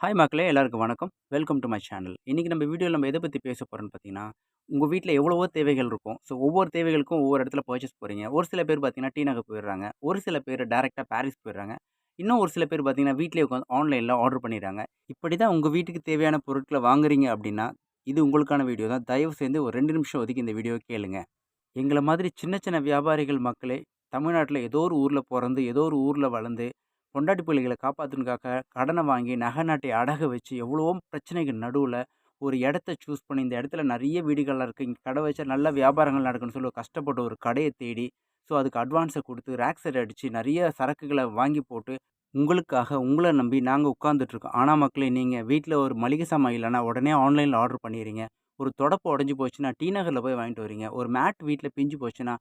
Hi மக்களே எல்லாருக்கும் வணக்கம். வெல்கம் டு மை சேனல் இன்றைக்கி நம்ம வீடியோவில் நம்ம எதை பற்றி பேச போகிறோம்னு பார்த்தீங்கன்னா உங்கள் வீட்டில் எவ்வளவோ தேவைகள் இருக்கும். ஸோ ஒவ்வொரு தேவைகளுக்கும் ஒவ்வொரு இடத்துல பர்ச்சேஸ் போகிறீங்க ஒரு சில பேர் பார்த்தீங்கன்னா டீ நகர் போயிடுறாங்க. ஒரு சில பேர் டேரெக்டாக பாரிஸ் போயிடுறாங்க. இன்னும் ஒரு சில பேர் பார்த்தீங்கன்னா வீட்டிலே உட்காந்து ஆன்லைனில் ஆர்டர் பண்ணிடுறாங்க. இப்படி தான் உங்கள் வீட்டுக்கு தேவையான பொருட்களை வாங்குறீங்க அப்படின்னா இது உங்களுக்கான வீடியோ தான். தயவு செய்து ஒரு ரெண்டு நிமிஷம் ஒதுக்கி இந்த வீடியோ கேளுங்க. எங்களை மாதிரி சின்ன சின்ன வியாபாரிகள் மக்களே தமிழ்நாட்டில் ஏதோ ஒரு ஊரில் பிறந்து ஏதோ ஒரு ஊரில் வளர்ந்து பொண்டாட்டி பிள்ளைகளை காப்பாற்றுனுக்காக கடனை வாங்கி நகை நாட்டை அடக வச்சு எவ்வளவோ பிரச்சனைகள் நடுவில் ஒரு இடத்த சூஸ் பண்ணி இந்த இடத்துல நிறைய வீடுகள்லாம் இருக்குது இங்கே கடை வச்சா நல்ல வியாபாரங்கள் நடக்குன்னு சொல்லி கஷ்டப்பட்டு ஒரு கடையை தேடி ஸோ அதுக்கு அட்வான்ஸை கொடுத்து ரேக் அடித்து நிறைய சரக்குகளை வாங்கி போட்டு உங்களுக்காக உங்களை நம்பி நாங்கள் உட்காந்துட்ருக்கோம் ஆனால் மக்களே நீங்கள் வீட்டில் ஒரு மளிகை சாமான் இல்லைன்னா உடனே ஆன்லைனில் ஆர்டர் பண்ணிடுறீங்க. ஒரு தொடப்பு உடஞ்சி போச்சுன்னா டி நகரில் போய் வாங்கிட்டு வரீங்க ஒரு மேட் வீட்டில் பிஞ்சு போச்சுன்னா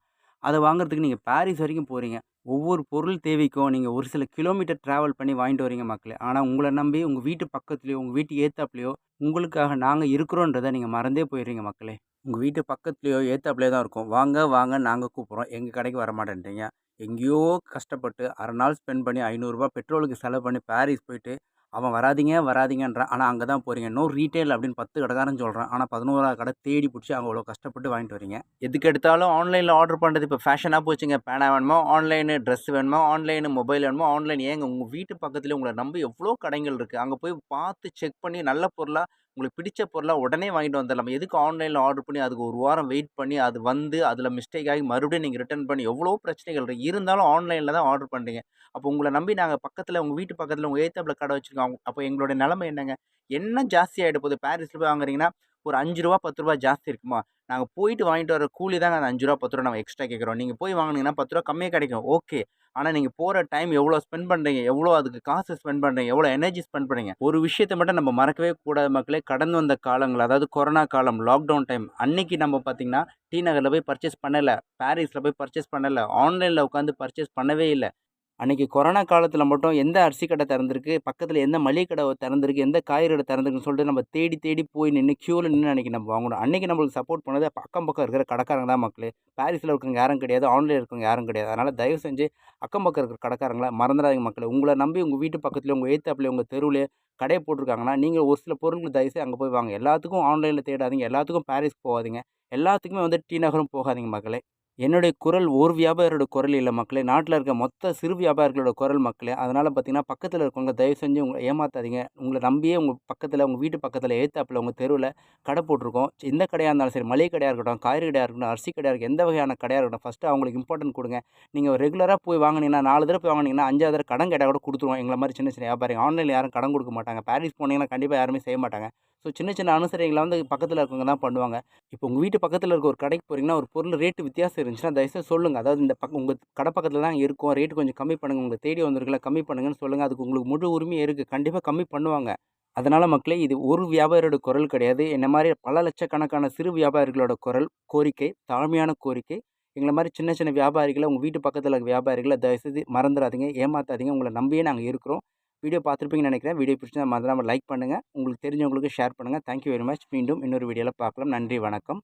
அதை வாங்குறதுக்கு நீங்கள் பாரிஸ் வரைக்கும் போகிறீங்க ஒவ்வொரு பொருள் தேவைக்கும் நீங்கள் ஒரு சில கிலோமீட்டர் ட்ராவல் பண்ணி வாங்கிட்டு வரீங்க மக்களே. ஆனால் உங்களை நம்பி உங்கள் வீட்டு பக்கத்துலேயோ உங்கள் வீட்டு ஏத்தாப்புலையோ உங்களுக்காக நாங்கள் இருக்கிறோன்றதை நீங்கள் மறந்தே போயிடுறீங்க மக்களே. உங்கள் வீட்டு பக்கத்துலேயோ ஏத்தாப்புலேயே தான் இருக்கும். வாங்க வாங்க நாங்கள் கூப்பிட்றோம். எங்கள் கடைக்கு வர மாட்டேன்றீங்க. எங்கேயோ கஷ்டப்பட்டு அரை நாள் ஸ்பெண்ட் பண்ணி ஐநூறுரூபா பெட்ரோலுக்கு செலவு பண்ணி பாரிஸ் போயிட்டு அவன் வராதிங்க வராதிங்கன்றான் ஆனால் அங்கே தான் போகிறீங்க நோ ரீட்டைல் அப்படின்னு பத்து கடைக்காரன் சொல்கிறான் ஆனால் பதினோராவது கடை தேடி பிடிச்சி அவங்க அவ்வளோ கஷ்டப்பட்டு வாங்கிட்டு வரீங்க. எதுக்கு எடுத்தாலும் ஆன்லைனில் ஆர்டர் பண்ணுறது இப்போ ஃபேஷனாக போச்சுங்க. பேனா வேணுமோ? ஆன்லைனு ட்ரெஸ் வேணுமோ? ஆன்லைனு மொபைல் வேணுமோ? ஆன்லைன் ஏங்க உங்கள் வீட்டு பக்கத்தில் உங்களை நம்பி எவ்வளோ கடைகள் இருக்குது அங்கே போய் பார்த்து செக் பண்ணி நல்ல பொருளாக உங்களுக்கு பிடிச்ச பொருளாக உடனே வாங்கிட்டு வந்துடலாம் எதுக்கு ஆன்லைனில் ஆர்டர் பண்ணி அதுக்கு ஒரு வாரம் வெயிட் பண்ணி அது வந்து அதில் மிஸ்டேக் ஆகி மறுபடியும் நீங்கள் ரிட்டர்ன் பண்ணி எவ்வளோ பிரச்சனைகள் இருக்குது இருந்தாலும் ஆன்லைனில் தான் ஆர்டர் பண்ணுறீங்க அப்போ உங்களை நம்பி நாங்கள் பக்கத்தில் உங்கள் வீட்டு பக்கத்தில் உங்கள் ஏத்தாப்பில் கடை வச்சுருக்கோம். அப்போ எங்களுடைய நிலமை என்னங்க? என்ன ஜாஸ்தி ஆகிட போகுது? பாரிஸில் போய் வாங்குறீங்கன்னா ஒரு அஞ்சு ரூபா பத்து ரூபா ஜாஸ்தி இருக்குமா? நாங்கள் போயிட்டு வாங்கிட்டு வர கூலி தாங்க அந்த அஞ்சு ரூபா பத்து ரூபா நம்ம எக்ஸ்ட்ரா கேட்குறோம். நீங்கள் போய் வாங்கினீங்கன்னா பத்து ரூபா கம்மியாக கிடைக்கும். ஓகே. ஆனால் நீங்கள் போகிற டைம் எவ்வளோ ஸ்பெண்ட் பண்ணுறீங்க எவ்வளோ அதுக்கு காசு ஸ்பெண்ட் பண்ணுறீங்க எவ்வளோ எனர்ஜி ஸ்பெண்ட் பண்ணுறீங்க ஒரு விஷயத்தை மட்டும் நம்ம மறக்கவே கூடாது மக்களே. கடந்து வந்த காலங்கள் அதாவது கொரோனா காலம் லாக்டவுன் டைம் அன்னைக்கு நம்ம பார்த்திங்கன்னா டி நகரில் போய் பர்ச்சேஸ் பண்ணலை. பாரிஸில் போய் பர்ச்சேஸ் பண்ணலை. ஆன்லைனில் உட்காந்து பர்ச்சேஸ் பண்ணவே இல்லை. அன்றைக்கி கொரோனா காலத்தில் மட்டும் எந்த அரிசி கடை திறந்திருக்கு பக்கத்தில் எந்த மளிகை கடை திறந்திருக்கு எந்த காய்கறி கடை திறந்திருக்குன்னு சொல்லிட்டு நம்ம தேடி தேடி போய் நின்று க்யூவில் நின்று அன்றைக்கி நம்ம வாங்கணும். அன்றைக்கி நம்மளுக்கு சப்போர்ட் பண்ணது அக்கம் பக்கம் இருக்கிற கடைக்காரங்க தான் மக்களே. பாரிஸில் இருக்கவங்க யாரும் கிடையாது ஆன்லைனில் இருக்கவங்க யாரும் கிடையாது. அதனால் தயவு செஞ்சு அக்கம் பக்கம் இருக்கிற கடைக்காரங்களா மறந்துடாதீங்க மக்களே. உங்களை நம்பி உங்கள் வீட்டு பக்கத்தில் உங்கள் ஏத்தாப்பில் உங்கள் தெருவில் கடையை போட்டிருக்காங்கன்னா நீங்கள் ஒரு சில பொருட்கள் தயவுசெய்து அங்கே போய் வாங்க. எல்லாத்துக்கும் ஆன்லைனில் தேடாதீங்க. எல்லாத்துக்கும் பாரிஸ் போகாதீங்க. எல்லாத்துக்குமே வந்து டி நகரும் போகாதீங்க மக்களே. என்னுடைய குரல் ஒரு வியாபாரியோட குரல் இல்லை மக்களே. நாட்டில் இருக்க மொத்த சிறு வியாபாரிகளோட குரல் மக்களே. அதனால் பார்த்தீங்கன்னா பக்கத்தில் இருக்கவங்க தயவு செஞ்சு உங்களை ஏமாற்றாதீங்க உங்களை நம்பியே உங்கள் பக்கத்தில் உங்கள் வீட்டு பக்கத்தில் ஏத்தாப்பில் உங்கள் தெருவில் கடை போட்டிருக்கோம். எந்த கடையாக இருந்தாலும் சரி மளிகை கடையாக இருக்கட்டும் காய்கறி கடையாக இருக்கட்டும் அரிசி கடையாக இருக்கட்டும் எந்த வகையான கடையாக இருக்கட்டும் ஃபஸ்ட்டு அவங்களுக்கு இம்பார்ட்டன்ட் கொடுங்க. நீங்கள் ரெகுலராக போய் வாங்கினீங்கன்னா நாலு தடவை போய் வாங்கினீங்கன்னா அஞ்சாவது தடவை கடன் கேட்டால் கூட கொடுத்துருவோம். எங்களை மாதிரி சின்ன சின்ன வியாபாரி ஆன்லைனில் யாரும் கடன் கொடுக்க மாட்டாங்க. பாரிஸ் போனீங்கன்னா கண்டிப்பாக யாருமே செய்ய மாட்டாங்க. ஸோ சின்ன சின்ன அனுசரிங்களை வந்து பக்கத்தில் இருக்கவங்க தான் பண்ணுவாங்க. இப்போ உங்கள் வீட்டு பக்கத்தில் இருக்க ஒரு கடைக்கு போகிறீங்கன்னா ஒரு பொருள் ரேட்டு வித்தியாசம் இருந்துச்சுன்னா தயவுசெய்து சொல்லுங்கள் அதாவது இந்த பக்கம் உங்கள் கடை பக்கத்தில் தான் இருக்கும். ரேட்டு கொஞ்சம் கம்மி பண்ணுங்கள் உங்களை தேடி வந்திருக்கல கம்மி பண்ணுங்கன்னு சொல்லுங்கள் அதுக்கு உங்களுக்கு முழு உரிமை இருக்குது கண்டிப்பாக கம்மி பண்ணுவாங்க. அதனால் மக்களே இது ஒரு வியாபாரியோட குரல் கிடையாது. என்ன மாதிரி பல லட்சக்கணக்கான சிறு வியாபாரிகளோட குரல் கோரிக்கை தாழ்மையான கோரிக்கை. எங்களை மாதிரி சின்ன சின்ன வியாபாரிகளை உங்கள் வீட்டு பக்கத்தில் இருக்க வியாபாரிகளை தயவுசெய்து மறந்துடாதீங்க ஏமாற்றாதீங்க உங்களை நம்பியே நாங்கள் இருக்கிறோம். வீடியோ பார்த்துருப்பீங்கன்னு நினைக்கிறேன். வீடியோ பிடிச்சா மறந்துடாமல் லைக் பண்ணுங்கள் உங்களுக்கு தெரிஞ்சவங்களுக்கு ஷேர் பண்ணுங்கள் தேங்க்யூ வெரி மச் மீண்டும் இன்னொரு வீடியோவில் பார்க்கலாம். நன்றி வணக்கம்.